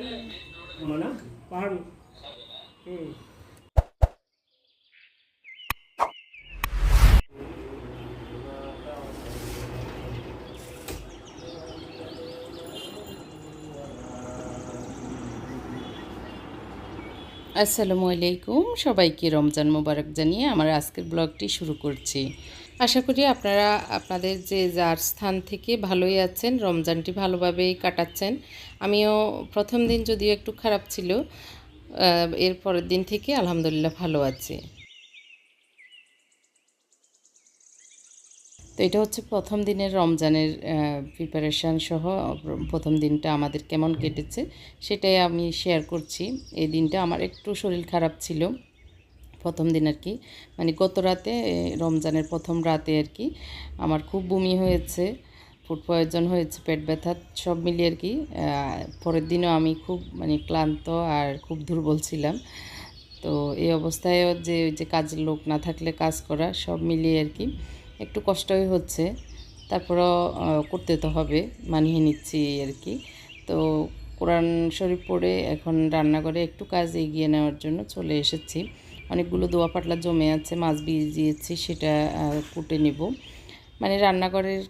চলো না మన పాడు ఉమ్. আসসালামু আলাইকুম সবাইকে রমজান মোবারক জানিয়ে আমার আজকের ব্লগটি শুরু করছি আশা করি আপনারা আপনাদের যে যার স্থান থেকে ভালোই আছেন, রমজানটি ভালোভাবেই কাটাচ্ছেন। আমিও প্রথম দিন যদিও একটু খারাপ ছিল এর পরের দিন থেকে আলহামদুলিল্লাহ ভালো আছি। তো এটা হচ্ছে প্রথম দিনের রমজানের প্রিপারেশান সহ প্রথম দিনটা আমাদের কেমন কেটেছে সেটাই আমি শেয়ার করছি। এই দিনটা আমার একটু শরীর খারাপ ছিল। প্রথম দিন আর কি। মানে গত রাতে রমজানের প্রথম রাতে আর কি আমার খুব বমি হয়েছে, ফুড পয়জন হয়েছে, পেট ব্যথা সব মিলিয়ে আর কি। পরের দিনও আমি খুব মানে ক্লান্ত আর খুব দুর্বল ছিলাম। তো এই অবস্থায় যে, ওই যে কাজের লোক না থাকলে কাজ করা সব মিলিয়ে আর কি একটু কষ্টই হচ্ছে। তারপরও করতে তো হবে, মানিয়ে নিচ্ছি আর কি। তো কোরআন শরীফ পড়ে এখন রান্নাঘরে একটু কাজ এগিয়ে নেওয়ার জন্য চলে এসেছি। অনেকগুলো দোয়া পাটলা জমে আছে, মাছ ভিজিয়েছি, সেটা কুটে নেব। মানে রান্নাঘরের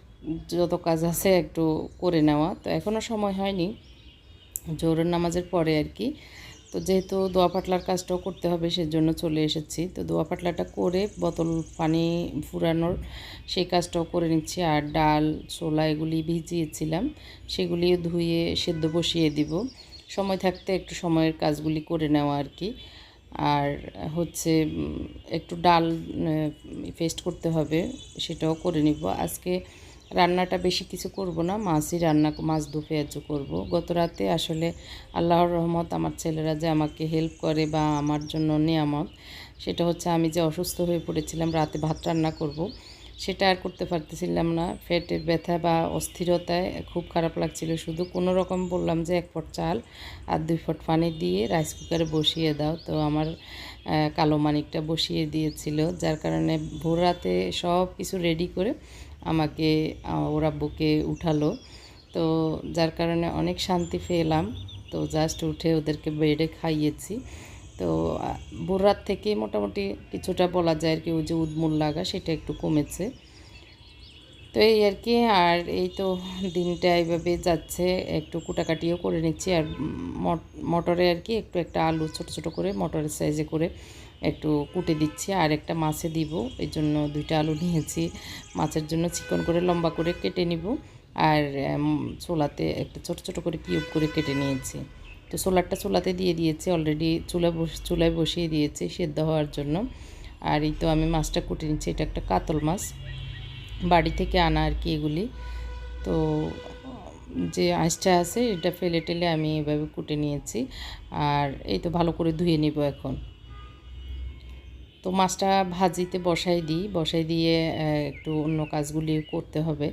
যত কাজ আছে একটু করে নেওয়া। তো এখনও সময় হয়নি, জোহরের নামাজের পরে আর কি। তো যেহেতু দোয়া পাটলার কাজটাও করতে হবে, সেজন্য চলে এসেছি। তো দোয়া পাটলাটা করে বোতল পানি ফুরানোর সেই কাজটাও করে নিচ্ছি। আর ডাল, ছোলা এগুলি ভিজিয়েছিলাম সেগুলিও ধুয়ে, সেদ্ধ বসিয়ে দিব। সময় থাকতে একটু সময়ের কাজগুলি করে নেওয়া আর কি। আর হচ্ছে একটু ডাল পেস্ট করতে হবে, সেটাও করে নিব। আজকে রান্নাটা বেশি কিছু করব না, মাছই রান্না, মাছ দু পেঁয়াজও করব। গত রাতে আসলে আল্লাহর রহমত আমার ছেলেরা যে আমাকে হেল্প করে বা আমার জন্য নিয়ামত, সেটা হচ্ছে আমি যে অসুস্থ হয়ে পড়েছিলাম, রাতে ভাত রান্না করব। সেটা আর করতে পারতেছিলাম না। পেটের ব্যথা বা অস্থিরতায় খুব খারাপ লাগছিল। শুধু কোনো রকম বললাম যে এক ফট চাল আর দুই ফট পানি দিয়ে রাইস কুকারে বসিয়ে দাও। তো আমার কালো মানিকটা বসিয়ে দিয়েছিল। যার কারণে ভোর রাতে সব কিছু রেডি করে আমাকে ওরা বুকে উঠালো। তো যার কারণে অনেক শান্তি পেলাম। তো জাস্ট উঠে ওদেরকে বেডে খাইয়েছি। তো আহ, ভোর রাত থেকে মোটামুটি কিছুটা বলা যায় আর কি ওই যে উদ্মূল লাগা সেটা একটু কমেছে। তো এই আর কি আর এই তো দিনটা এইভাবে যাচ্ছে একটু কুটাকাটিও করে নিচ্ছি আর মটরে আর কি একটু একটা আলু ছোট ছোট করে মটরের সাইজে করে একটু কুটে দিচ্ছি আর একটা মাছে দিব এই জন্য দুইটা আলু নিয়েছি। মাছের জন্য চিকন করে লম্বা করে কেটে নিব আর ছোলাতে একটা ছোট ছোট করে কিউব করে কেটে নিয়েছি। তো সোলারটা চুলাতে দিয়ে দিয়েছি অলরেডি চুলা বস, চুলায় বসিয়ে দিয়েছি সেদ্ধ হওয়ার জন্য। আর এই তো আমি মাছটা কুটে নিচ্ছি, এটা একটা কাতল মাছ। বাড়ি থেকে আনা আর কি এগুলি। তো যে আঁশটা আছে এটা ফেলে টেলে আমি এভাবে কুটে নিয়েছি। আর এই তো ভালো করে ধুয়ে নিব এখন। তো মাছটা ভাজিতে বসাই দিই, বসাই দিয়ে একটু অন্য কাজগুলি করতে হবে।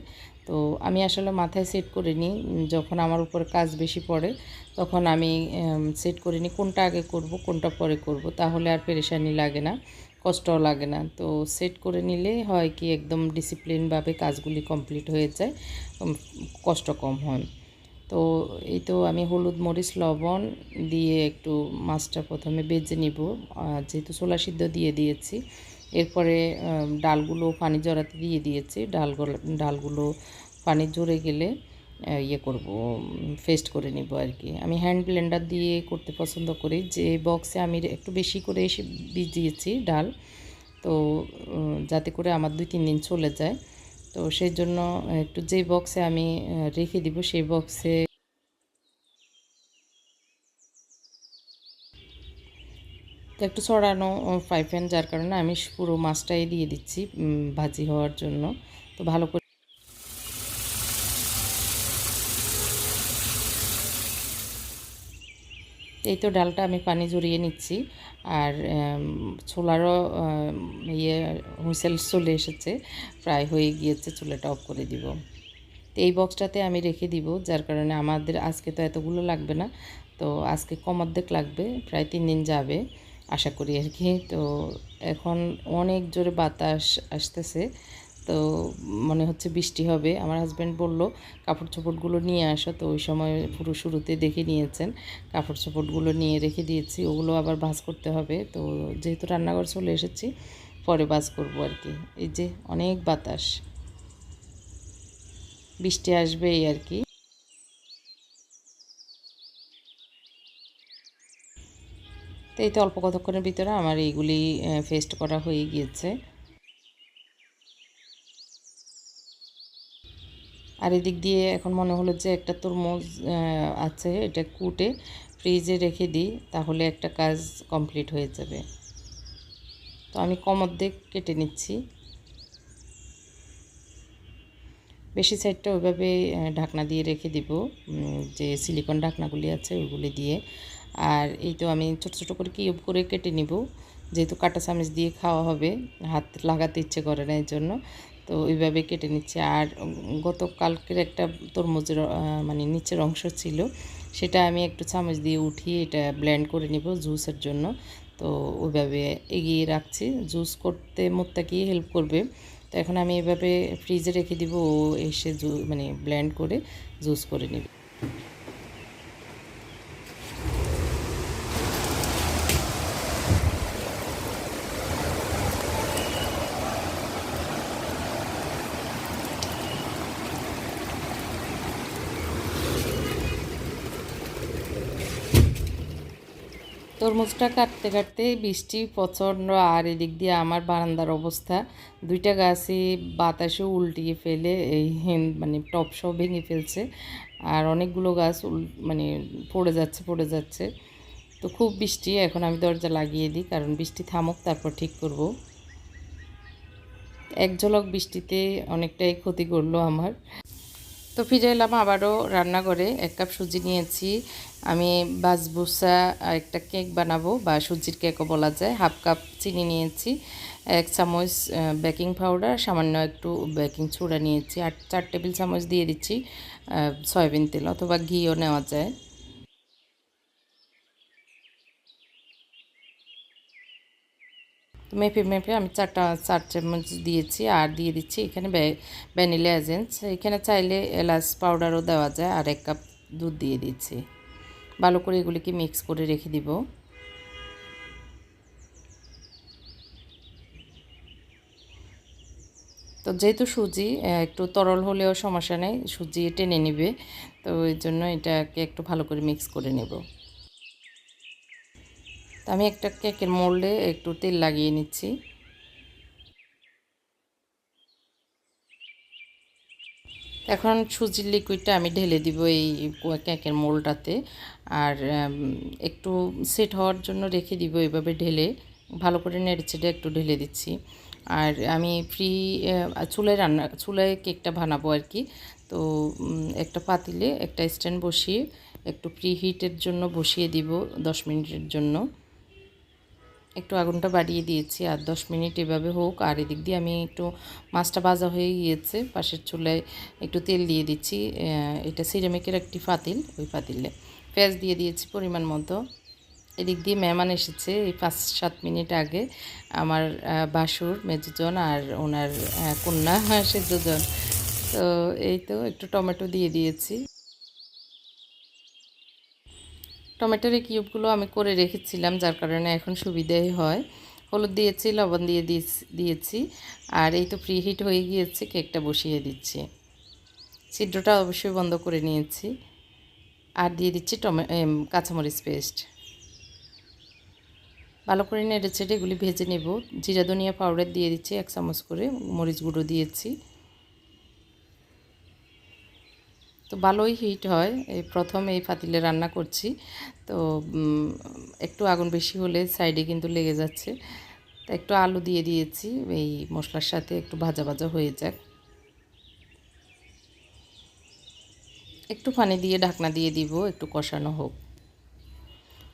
তো আমি আসলে মাথায় সেট করে নিই যখন আমার উপর কাজ বেশি পড়ে, তখন আমি সেট করে নিই কোনটা আগে করব, কোনটা পরে করব, তাহলে আর পেরেশানি লাগে না, কষ্টও লাগে না। তো সেট করে নিলে হয় কি একদম ডিসিপ্লিনভাবে কাজগুলি কমপ্লিট হয়ে যায় কষ্ট কম হয়। তো এই তো আমি হলুদ মরিচ, লবণ দিয়ে একটু মাছটা প্রথমে বেজে নিব যেহেতু ছোলা সিদ্ধ দিয়ে দিয়েছি এরপরে ডালগুলো পানি জড়াতে দিয়ে দিয়েছি। ডালগুলো ডালগুলো পানি জড়ে গেলে ইয়ে করব ফেস্ট করে নিব আর কি আমি হ্যান্ড ব্লেন্ডার দিয়ে করতে পছন্দ করি। যে বক্সে আমি একটু বেশি করে এসে বীজ দিয়েছি ডাল, তো যাতে করে আমার দুই তিন দিন চলে যায়। তো সেই জন্য একটু যে বক্সে আমি রেখে দিব, সেই বক্সে তো একটু ছড়ানো ফ্রাই প্যান যার কারণে আমি পুরো মাছটাই দিয়ে দিচ্ছি ভাজি হওয়ার জন্য। তো ভালো করে এই তো ডালটা আমি পানি জড়িয়ে নিচ্ছি। আর ছোলারও ইয়ে হুইসেল চলে এসেছে প্রায় হয়ে গিয়েছে, চুলাটা অফ করে দিব। তো এই বক্সটাতে আমি রেখে দিব, যার কারণে আমাদের আজকে তো এতগুলো লাগবে না। তো আজকে কম অর্ধেক লাগবে, প্রায় তিন দিন যাবে। আশা করি আর কি। তো এখন অনেক জোরে বাতাস আসতেছে। তো মনে হচ্ছে বৃষ্টি হবে। আমার হাজব্যান্ড বলল কাপড় চোপড়গুলো নিয়ে আসো। তো ওই সময় পুরো শুরুতে দেখে নিয়েছেন। কাপড় চোপড়গুলো নিয়ে রেখে দিয়েছি। ওগুলো আবার ভাজ করতে হবে। তো যেহেতু রান্নাঘর চলে এসেছি, পরে ভাজ করব আর কি। এই যে অনেক বাতাস। বৃষ্টি আসবে এই আর কি। তো এই তো অল্প কতক্ষণের ভিতরে আমার এইগুলি ফেস্ট করা হয়ে গিয়েছে। আর এদিক দিয়ে এখন মনে হলো যে একটা তরমুজ আছে, এটা কুটে ফ্রিজে রেখে দিই, তাহলে একটা কাজ কমপ্লিট হয়ে যাবে। তো আমি কম অর্ধেক কেটে নিচ্ছি। বেশি সাইডটা ওইভাবে ঢাকনা দিয়ে রেখে দিব যে সিলিকন ঢাকনাগুলি আছে, ওইগুলি দিয়ে। আর এই তো আমি ছোট ছোট করে কিউব করে কেটে নিব। যেহেতু কাটা চামচ দিয়ে খাওয়া হবে, হাত লাগাতে ইচ্ছে করে না এর জন্য তো ওইভাবে কেটে নিচ্ছে। আর গতকালকের একটা তরমুজের মানে নিচের অংশ ছিল, সেটা আমি একটু চামচ দিয়ে উঠিয়ে এটা ব্লেন্ড করে নিব জুসের জন্য। তো ওইভাবে এগিয়ে রাখছি। জুস করতে মোত্তাকি হেল্প করবে। তো এখন আমি এভাবে ফ্রিজে রেখে দিব, ও এসে জু মানে ব্লেন্ড করে জুস করে নেবে। তরমুজটা কাটতে কাটতে বৃষ্টি প্রচণ্ড, আর এদিক দিয়ে আমার বারান্দার অবস্থা। দুইটা গাছই বাতাসে উল্টিয়ে ফেলে, এই মানে টপ সব ভেঙে ফেলছে, আর অনেকগুলো গাছ উল- মানে পড়ে যাচ্ছে পড়ে যাচ্ছে। তো খুব বৃষ্টি, এখন আমি দরজা লাগিয়ে দিই, কারণ বৃষ্টি থামুক, তারপর ঠিক করব। এক ঝলক বৃষ্টিতে অনেকটাই ক্ষতি করল আমার। তো ফিরে এলাম আবারও রান্নাঘরে। এক কাপ সুজি নিয়েছি। আমি বাসবুসা একটা কেক বানাবো, বা সুজির কেকও বলা যায়। হাফ কাপ চিনি নিয়েছি, এক চামচ বেকিং পাউডার, সামান্য একটু বেকিং চুড়া নিয়েছি, আর চার টেবিল চামচ দিয়ে দিচ্ছি সয়াবিন তেল অথবা ঘিও নেওয়া যায়। মেপে মেপে আমি চারটা চার চামচ দিয়েছি আর দিয়ে দিচ্ছি এখানে ভ্যানিলা এজেন্স এখানে চাইলে এলাচ পাউডারও দেওয়া যায়, আর এক কাপ দুধ দিয়ে দিচ্ছি। ভালো করে এগুলিকে মিক্স করে রেখে দিব। তো যেহেতু সুজি একটু তরল হলেও সমস্যা নেই, সুজি টেনে নেবে, তো ওই জন্য এটাকে একটু ভালো করে মিক্স করে নেব। আমি একটা কেকের মোল্ডে একটু তেল লাগিয়ে নিচ্ছি। এখন সুজির লিকুইডটা আমি ঢেলে দিব এই কেকের মোলটাতে আর একটু সেট হওয়ার জন্য রেখে দিব এভাবে ঢেলে। ভালো করে নেড়ে চেড়ে একটু ঢেলে দিচ্ছি। আর আমি ফ্রি চুলায় রান্না, চুলায় কেকটা বানাবো আর কি। তো একটা পাতিলে একটা স্ট্যান্ড বসিয়ে একটু প্রি হিটের জন্য বসিয়ে দিব দশ মিনিটের জন্য। একটু আগুনটা বাড়িয়ে দিয়েছি, আর দশ মিনিট এভাবে হোক। আর এদিক দিয়ে আমি একটু মাছটা ভাজা হয়ে গিয়েছে, পাশের চুলায় একটু তেল দিয়ে দিচ্ছি। এটা সিরামিকের একটি ফাতিল ওই ফাতিলে পেঁয়াজ দিয়ে দিয়েছি পরিমাণ মতো। এদিক দিয়ে মেহমান এসেছে, এই পাঁচ সাত মিনিট আগে আমার বাসুর মেজুজন আর ওনার কন্যা সে দুজন তো এই তো একটু টমেটো দিয়ে দিয়েছি। টমেটোর এই কিউবগুলো আমি করে রেখেছিলাম, যার কারণে এখন সুবিধাই হয়। হলুদ দিয়েছি, লবণ দিয়ে দিয়েছি- আর এই তো প্রি হিট হয়ে গিয়েছে, কেকটা বসিয়ে দিচ্ছি। ছিদ্রটা অবশ্যই বন্ধ করে নিয়েছি, আর দিয়ে দিচ্ছি টমে কাঁচামরিচ পেস্ট। ভালো করে নেড়ে চেড়ে এগুলি ভেজে নেব। জিরা, ধনিয়া পাউডার দিয়ে দিচ্ছি, এক চামচ করে মরিচ গুঁড়ো দিয়েছি। তো ভালোই হিট হয়। এই প্রথম এই পাতিলে রান্না করছি। তো একটু আগুন বেশি হলে সাইডে কিন্তু লেগে যাচ্ছে। তো একটু আলু দিয়ে দিয়েছি। এই মশলার সাথে একটু ভাজা ভাজা হয়ে যাক। একটু পানি দিয়ে ঢাকনা দিয়ে দিব, একটু কষানো হোক।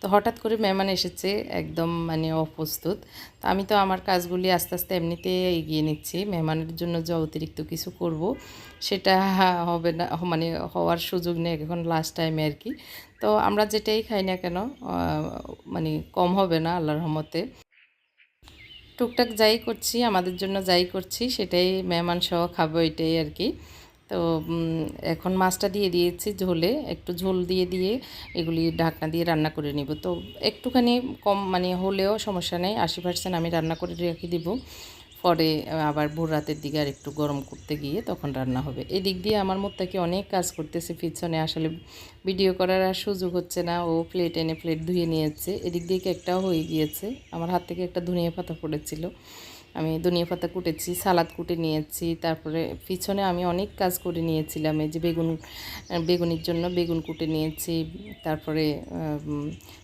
তো হঠাৎ করে মেহমান এসেছে, একদম মানে অপ্রস্তুত। তো আমি তো আমার কাজগুলি আস্তে আস্তে এমনিতে এগিয়ে নিচ্ছি, মেহমানের জন্য যে অতিরিক্ত কিছু করব সেটা হবে না মানে হওয়ার সুযোগ নেই এখন লাস্ট টাইমে আর কি। তো আমরা যেটাই খাই না কেন মানে কম হবে না আল্লাহর রহমতে। টুকটাক যাই করছি, আমাদের জন্য যাই করছি, সেটাই মেহমান সহ খাব এটাই আর কি। তো এখন মাছটা দিয়ে দিয়েছি ঝোলে, একটু ঝোল দিয়ে দিয়ে এগুলি ঢাকনা দিয়ে রান্না করে নিব। তো, একটুখানি কম মানে হলেও সমস্যা নেই, আশি পার্সেন্ট আমি রান্না করে রেখে দিব। পরে আবার ভোর রাতের দিকে আর একটু গরম করতে গিয়ে তখন রান্না হবে। এদিক দিয়ে আমার মোত্তাকি অনেক কাজ করতেছে পিছনে, আসলে ভিডিও করার আর সুযোগ হচ্ছে না, ও প্লেট এনে প্লেট ধুয়ে নিয়েছে। এদিক দিয়ে একটাও হয়ে গিয়েছে, আমার হাত থেকে একটা ধুনিয়া পাতা পড়েছিল। আমি ধনিয়া পাতা কুটেছি, সালাদ কুটে নিয়েছি, তারপরে পিছনে আমি অনেক কাজ করে নিয়েছিলাম, এই যে বেগুন বেগুনের জন্য বেগুন কুটে নিয়েছি, তারপরে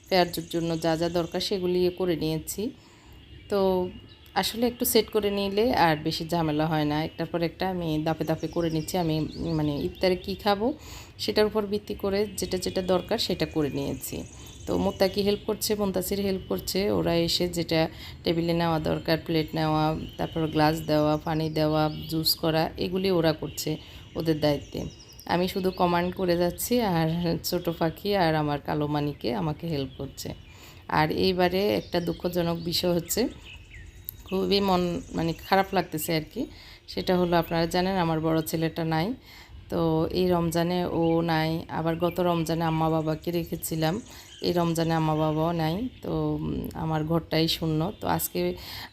পেঁয়াজের জন্য যা যা দরকার সেগুলি করে নিয়েছি। তো আসলে একটু সেট করে নিলে আর বেশি ঝামেলা হয় না। একটার পর একটা আমি দাপে দাপে করে নিচ্ছি, আমি মানে ইফতারে কী খাব সেটার উপর ভিত্তি করে যেটা যেটা দরকার সেটা করে নিয়েছি। তো মোত্তাকি হেল্প করছে? মন্তাসির হেল্প করছে। ওরা এসে যেটা টেবিলে নেওয়া দরকার প্লেট নেওয়া, তারপর গ্লাস দেওয়া, পানি দেওয়া জুস করা, এগুলি ওরা করছে ওদের দায়িত্বে। আমি শুধু কমান্ড করে যাচ্ছি আর ছোট পাখি আর আমার কালো মানিকে আমাকে হেল্প করছে। আর এইবারে একটা দুঃখজনক বিষয় হচ্ছে, খুবই মন মানে খারাপ লাগতেছে আর কি। সেটা হলো আপনারা জানেন আমার বড় ছেলেটা নাই। তো এই রমজানে ও নাই। আবার গত রমজানে আম্মা বাবাকে রেখেছিলাম। এই রমজানে আমার বাবাও নাই, তো আমার ঘরটাই শূন্য। তো আজকে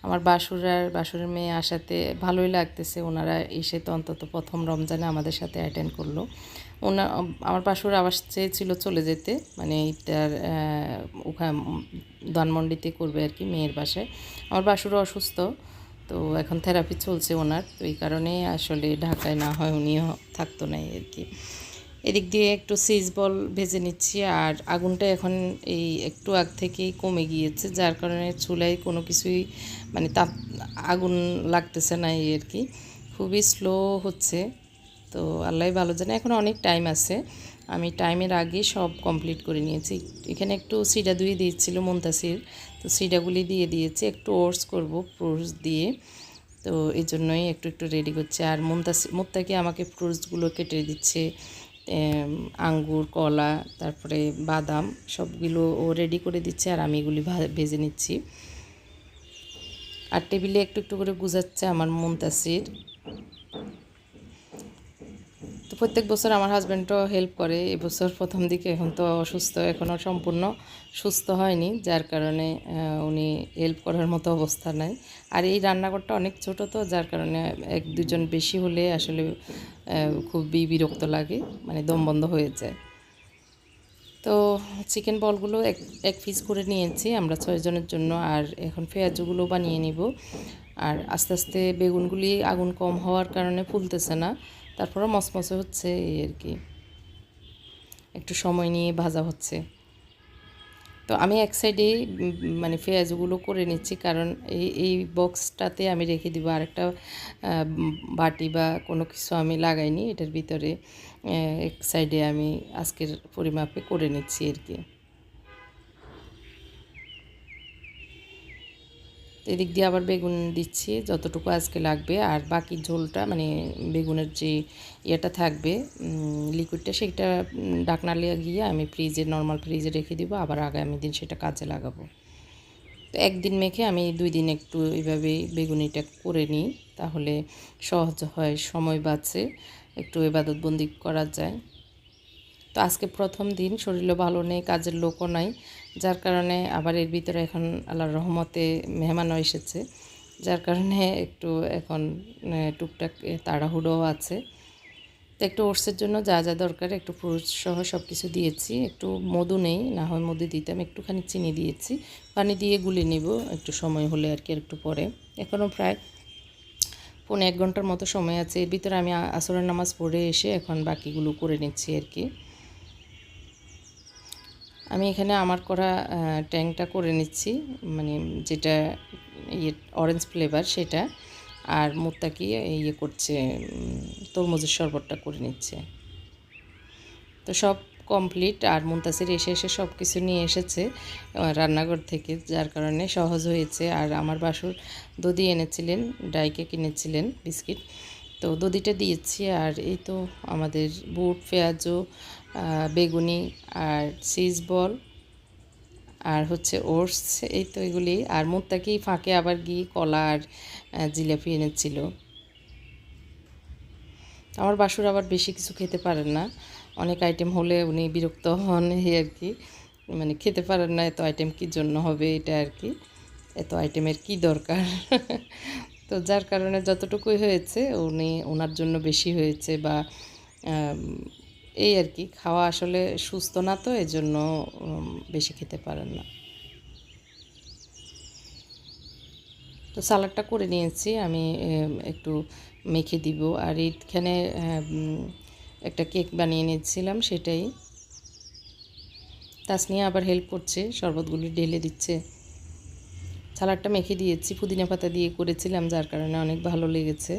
আমার বাসুর আর বাসুরের মেয়ে আসাতে ভালোই লাগতেছে, ওনারা এসে তো অন্তত প্রথম রমজানে আমাদের সাথে অ্যাটেন্ড করল। ওনা, আমার বাসুর আবার চেয়েছিল চলে যেতে মানে ইফতার ওখানে ধানমন্ডিতে করবে আর কি মেয়ের বাসায়। আমার বাসুরও অসুস্থ, তো এখন থেরাপি চলছে ওনার, তো এই কারণে আসলে ঢাকায় না হয় উনিও থাকতো না আর কি। এদিক দিয়ে একটু সিজ বল ভেজে নিচ্ছি আর আগুনটা এখন এই একটু আগ থেকেই কমে গিয়েছে, যার কারণে চুলায় কোনো কিছুই মানে তাপ, আগুন লাগতেছে না এই আর কি। খুবই স্লো হচ্ছে। তো আল্লাহ ভালো জানে, এখন অনেক টাইম আছে। আমি টাইমের আগে সব কমপ্লিট করে নিয়েছি। এখানে একটু সিডা ধুয়ে দিয়েছিল মুন্তাসির, তো সিডাগুলি দিয়ে দিয়েছি, একটু ওটস করব ফ্রুটস দিয়ে। তো এই জন্যই একটু একটু রেডি করছে। আর মুমতাসি মুত্তাকি আমাকে ফ্রুটসগুলো কেটে দিচ্ছে। আঙ্গুর, কলা, তারপরে বাদাম, সবগুলো ও রেডি করে দিচ্ছে আর আমি এগুলি ভেজে নিচ্ছি। আর টেবিলে একটু একটু করে গুজাচ্ছে আমার মুমতাসির প্রত্যেক বছর আমার হাজব্যান্ডও হেল্প করে। এবছর প্রথম দিকে, এখন তো অসুস্থ এখনও সম্পূর্ণ সুস্থ হয়নি। যার কারণে উনি হেল্প করার মতো অবস্থা নাই। আর এই রান্নাঘরটা অনেক ছোট তো, যার কারণে এক দুজন বেশি হলে আসলে খুবই বিরক্ত লাগে মানে দম বন্ধ হয়ে যায়। তো চিকেন বলগুলো এক এক পিস করে নিয়েছি আমরা ছয়জনের জন্য, আর এখন পেঁয়াজগুলো বানিয়ে নিব। আর আস্তে আস্তে বেগুনগুলি আগুন কম হওয়ার কারণে ফুলতেছে না। তারপরে মসমসে হচ্ছে এই আর কি। একটু সময় নিয়ে ভাজা হচ্ছে। তো আমি এক সাইডে মানে পেঁয়াজগুলো করে নিচ্ছি, কারণ এই এই বক্সটাতে আমি রেখে দিব। আরেকটা বাটি বা কোনো কিছু আমি লাগাইনি, এটার ভিতরে এক সাইডে আমি আজকের পরিমাপে করে নিচ্ছি আর কি। এদিক দিয়ে আবার বেগুন দিচ্ছি, যতটুকু আজকে লাগবে। আর বাকি ঝোলটা মানে বেগুনের যে ইয়েটা থাকবে লিকুইডটা সেটা ডাকনা ঢাকনা গিয়ে আমি ফ্রিজে নর্মাল ফ্রিজে রেখে দিব, আবার আগামী দিন সেটা কাজে লাগাবো। তো একদিন মেখে আমি দুই দিন একটু এইভাবে বেগুনিটা করে নিই, তাহলে সহজ হয়, সময় বাঁচে, একটু এবাদতবন্দি করা যায়। তো আজকে প্রথম দিন, শরীরও ভালো নেই, কাজের লোকও নাই যার কারণে আবার এর ভিতরে এখন আল্লাহর রহমতে মেহমানও এসেছে। যার কারণে একটু এখন টুকটাক তাড়াহুড়োও আছে। তো একটু ওটসের জন্য যা যা দরকার, একটু ফ্রুট সহ সব কিছু দিয়েছি। একটু মধু নেই, না হয় মধু দিতাম একটুখানি চিনি দিয়েছি। পানি দিয়ে গুলে নিব একটু সময় হলে আর কি একটু পরে। এখনও প্রায় পৌনে এক ঘণ্টার মতো সময় আছে। এর ভিতরে আমি আসরের নামাজ পড়ে এসে এখন বাকিগুলো করে নিচ্ছি আর কি। আমি এখানে আমার করা ট্যাংটা করে নিচ্ছি মানে যেটা ইয়ে অরেঞ্জ ফ্লেভার সেটা, আর মুত্তাকি ইয়ে করছে তরমুজের শরবতটা করে নিচ্ছে। তো সব কমপ্লিট আর মুন্তাসির এসে এসে সব কিছু নিয়ে এসেছে রান্নাঘর থেকে, যার কারণে সহজ হয়েছে। আর আমার বাসুর দধি এনেছিলেন ডাইকে কিনেছিলেন বিস্কিট। তো দধিটা দিয়েছি, আর এই তো আমাদের বুট, পেঁয়াজও বেগুনি আর চিজ বল আর হচ্ছে ওটস, এই তো এগুলি। আর মুত্তাকি ফাঁকে আবার গিয়ে কলা আর জিলাপি এনেছিল। আমার বাসুর আবার বেশি কিছু খেতে পারেন না। অনেক আইটেম হলে উনি বিরক্ত হন এই আর কি। মানে খেতে পারেন না, এত আইটেম কী জন্য হবে এটা আর কি। এত আইটেমের কি দরকার? তো যার কারণে যতটুকুই হয়েছে, উনি ওনার জন্য বেশি হয়েছে বা এই আর কি, খাওয়া আসলে সুস্থ না তো, এজন্য বেশি খেতে পারেন না। তো সালাডটা করে নিয়েছি, আমি একটু মেখে দিব। আর এইখানে একটা কেক বানিয়ে নিয়েছিলাম, সেটাই। তাসনিয়া আবার হেল্প করছে, শরবতগুলি ঢেলে দিচ্ছে। সালাডটা মেখে দিয়েছি, পুদিনা পাতা দিয়ে করেছিলাম, যার কারণে অনেক ভালো লেগেছে।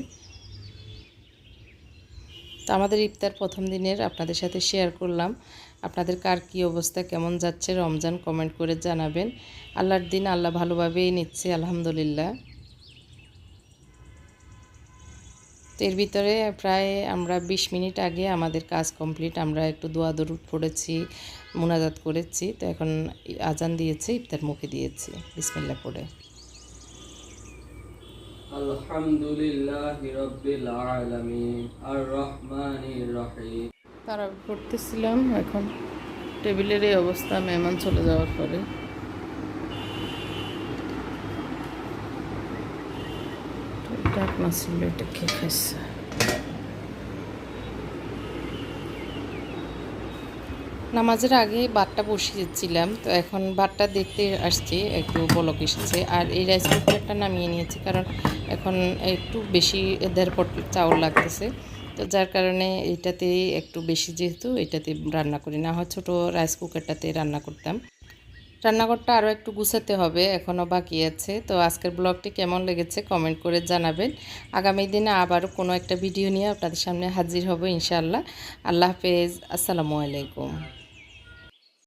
তো আমাদের ইফতার প্রথম দিনের আপনাদের সাথে শেয়ার করলাম। আপনাদের কার কী অবস্থা, কেমন যাচ্ছে রমজান কমেন্ট করে জানাবেন। আল্লাহর দিন আল্লাহ ভালোভাবেই নিচ্ছে, আলহামদুলিল্লাহ। তো এর ভিতরে প্রায় আমরা বিশ মিনিট আগে আমাদের কাজ কমপ্লিট আমরা একটু দোয়া দরুদ পড়েছি, মোনাজাত করেছি। তো এখন আজান দিয়েছে, ইফতার মুখে দিয়েছি। বিসমিল্লা পড়ে। আলহামদুলিল্লাহ রব্বিল আলামিন আর রহমানির রহিম। তারা পড়তেছিলাম, এখন টেবিলের এই অবস্থা, মেহমান চলে যাওয়ার পরে। ডাকনা ছিল, এটা খেয়ে খাইছে? নামাজের আগে ভাতটা বসিয়েছিলাম তো এখন ভাতটা দেখতে আসছি, একটু বলক এসেছে। আর এই রাইস কুকারটা নামিয়ে নিয়েছি, কারণ এখন একটু বেশি দেড় পট চাউল লাগতেছে। তো যার কারণে এটাতে একটু বেশি যেহেতু, এটাতে রান্না করি। না হয় ছোটো রাইস কুকারটাতে রান্না করতাম। রান্নাঘরটা আরও একটু গুছাতে হবে, এখনও বাকি আছে। তো আজকের ব্লগটি কেমন লেগেছে কমেন্ট করে জানাবেন। আগামী দিনে আবারও কোনো একটা ভিডিও নিয়ে আপনাদের সামনে হাজির হব ইনশাআল্লাহ। আল্লাহ হাফেজ, আসসালামু আলাইকুম।